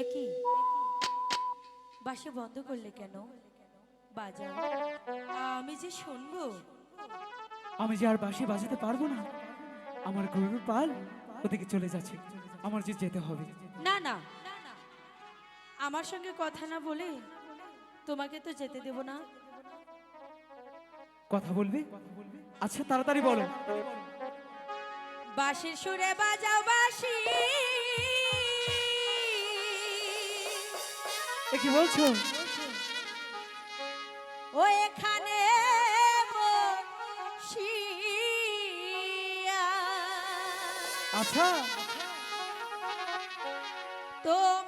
একই বাসে বন্ধ করলে কেন? বাজাও। আমি যে শুনব। আমি যে আর বাঁশি বাজাতে পারব না আমার গরুর পাল ওদিকে চলে যাচ্ছে আমার যে যেতে হবে। না না। আমার সঙ্গে কথা না বলে তোমাকে তো যেতে দেব না। কথা বলবে? আচ্ছা তাড়াতাড়ি বলো। বাঁশির সুরে বাজাও বাঁশি। কি বলছো? ও এখানে আচ্ছা। তোমার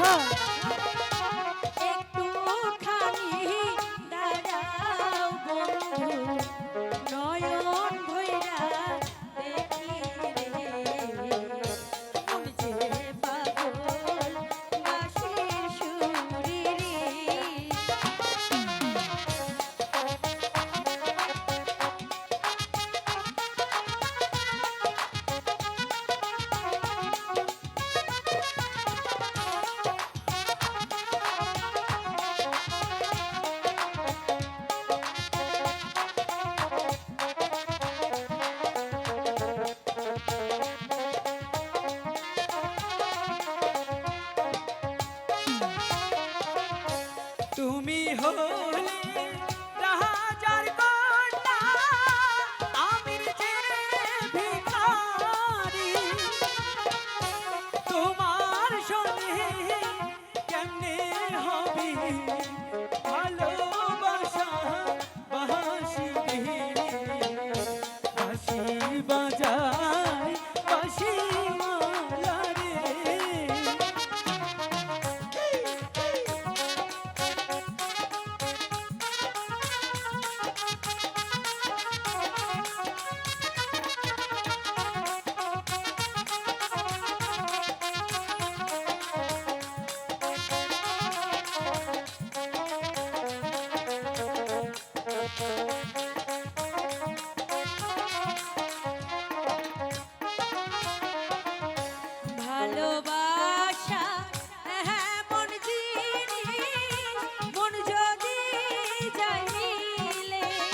আচ্ছা তুমি হলে রাজার কন্যা আমি যে ভিখারি। তোমার সঙ্গে কেমনে হবে?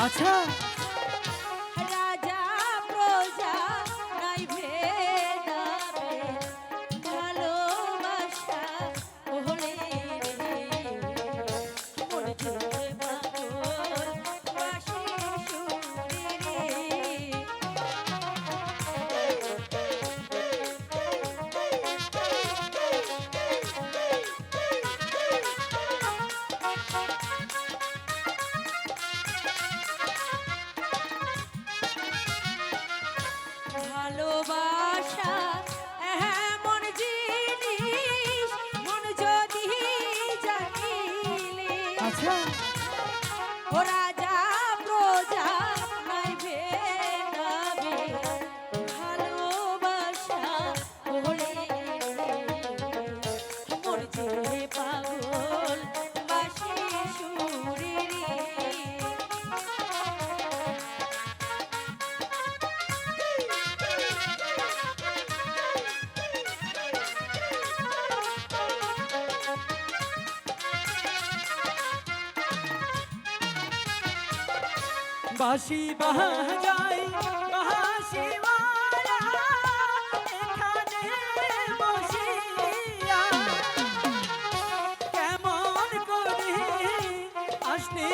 আচ্ছা ও বাঁশি বাহাই বাসি কেমন করে আসতে